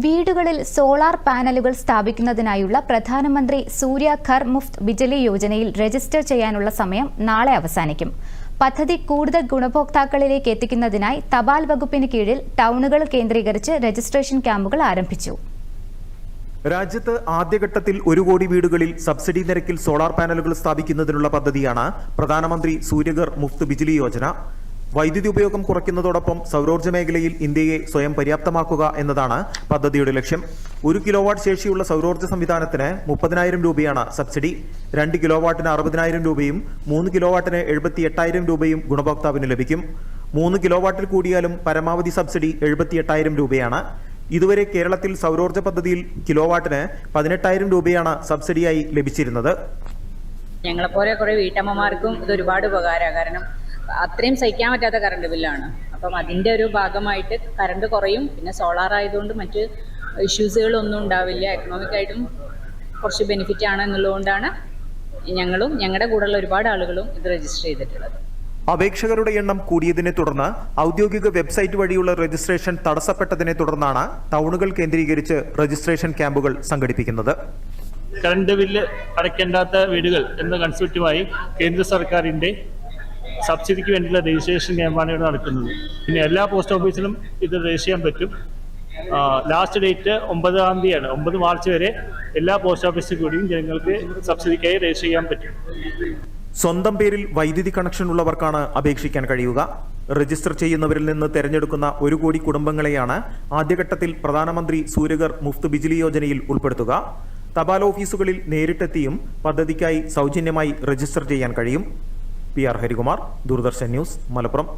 വീടുകളിൽ സോളാർ പാനലുകൾ സ്ഥാപിക്കുന്നതിനായുള്ള പ്രധാനമന്ത്രി സൂര്യ ഖർ മുഫ്ത് ബിജലി യോജനയിൽ രജിസ്റ്റർ ചെയ്യാനുള്ള സമയം നാളെ അവസാനിക്കും. പദ്ധതി കൂടുതൽ ഗുണഭോക്താക്കളിലേക്ക് എത്തിക്കുന്നതിനായി തപാൽ വകുപ്പിന് കീഴിൽ ടൗണുകൾ കേന്ദ്രീകരിച്ച് രജിസ്ട്രേഷൻ ക്യാമ്പുകൾ ആരംഭിച്ചു. രാജ്യത്ത് ആദ്യഘട്ടത്തിൽ ഒരു കോടി വീടുകളിൽ സബ്സിഡി നിരക്കിൽ സോളാർ പാനലുകൾ സ്ഥാപിക്കുന്നതിനുള്ള പദ്ധതിയാണ് പ്രധാനമന്ത്രി സൂര്യഗർ മുഫ്ത് ബിജിലി യോജന. വൈദ്യുതി ഉപയോഗം കുറയ്ക്കുന്നതോടൊപ്പം സൗരോർജ മേഖലയിൽ ഇന്ത്യയെ സ്വയം പര്യാപ്തമാക്കുക എന്നതാണ് പദ്ധതിയുടെ ലക്ഷ്യം. ഒരു കിലോവാട്ട് ശേഷിയുള്ള സൗരോർജ സംവിധാനത്തിന് മുപ്പതിനായിരം രൂപയാണ് സബ്സിഡി. രണ്ട് കിലോവാട്ടിന് അറുപതിനായിരം രൂപയും മൂന്ന് കിലോവാട്ടിന് എഴുപത്തി എട്ടായിരം രൂപയും ഗുണഭോക്താവിന് ലഭിക്കും. മൂന്ന് കിലോവാട്ടിൽ കൂടിയാലും പരമാവധി സബ്സിഡി എഴുപത്തി എട്ടായിരം രൂപയാണ്. ഇതുവരെ കേരളത്തിൽ സൗരോർജ പദ്ധതിയിൽ കിലോവാട്ടിന് പതിനെട്ടായിരം രൂപയാണ് സബ്സിഡിയായി ലഭിച്ചിരുന്നത്. ഞങ്ങളെപ്പോലെ കുറേ വീട്ടമ്മമാർക്കും ഇത് ഒരുപാട് ഉപകാരമാണ്. കാരണം അത്രയും സഹിക്കാൻ പറ്റാത്ത കറണ്ട് ബില്ലാണ് അപ്പം അതിന്റെ ഒരു ഭാഗമായിട്ട് കറണ്ട് കുറയും. പിന്നെ സോളാർ ആയതുകൊണ്ട് മറ്റ് ഇഷ്യൂസുകളൊന്നും ഉണ്ടാവില്ല. എക്കണോമിക്കായിട്ടും കുറച്ച് ബെനിഫിറ്റ് ആണ് എന്നുള്ളതുകൊണ്ടാണ് ഞങ്ങളും ഞങ്ങളുടെ കൂടെയുള്ള ഒരുപാട് ആളുകളും ഇത് രജിസ്റ്റർ ചെയ്തിട്ടുള്ളത്. അപേക്ഷകരുടെ എണ്ണം കൂടിയതിനെ തുടർന്ന് ഔദ്യോഗിക വെബ്സൈറ്റ് വഴിയുള്ള രജിസ്ട്രേഷൻ തടസ്സപ്പെട്ടതിനെ തുടർന്നാണ് ടൗണുകൾ കേന്ദ്രീകരിച്ച് രജിസ്ട്രേഷൻ ക്യാമ്പുകൾ സംഘടിപ്പിക്കുന്നത്. കറണ്ട് ബില്ല് അടയ്ക്കേണ്ടാത്ത വീടുകൾ എന്ന കൺസെപ്റ്റുമായി കേന്ദ്ര സർക്കാരിന്റെ സബ്സിഡിക്ക് വേണ്ടിയുള്ള രജിസ്ട്രേഷൻ ക്യാമ്പാണ് ഇവിടെ നടക്കുന്നത്. പിന്നെ എല്ലാ പോസ്റ്റ് ഓഫീസിലും ഇത് രജിസ്റ്റർ ചെയ്യാൻ പറ്റും. ലാസ്റ്റ് ഡേറ്റ് ഒമ്പതാം തീയതിയാണ്. ഒമ്പത് മാർച്ച് വരെ എല്ലാ പോസ്റ്റ് ഓഫീസിൽ കൂടിയും ജനങ്ങൾക്ക് സബ്സിഡിക്കായി രജിസ്റ്റർ ചെയ്യാൻ പറ്റും. സ്വന്തം പേരിൽ വൈദ്യുതി കണക്ഷൻ ഉള്ളവർക്കാണ് അപേക്ഷിക്കാൻ കഴിയുക. രജിസ്റ്റർ ചെയ്യുന്നവരിൽ നിന്ന് തെരഞ്ഞെടുക്കുന്ന ഒരു കോടി കുടുംബങ്ങളെയാണ് ആദ്യഘട്ടത്തിൽ പ്രധാനമന്ത്രി സൂര്യഗർ മുഫ്ത് ബിജിലി യോജനയിൽ ഉൾപ്പെടുത്തുക. തപാൽ ഓഫീസുകളിൽ നേരിട്ടെത്തിയും പദ്ധതിക്കായി സൗജന്യമായി രജിസ്റ്റർ ചെയ്യാൻ കഴിയും. P R Harikumar Doordarshan news Malappuram.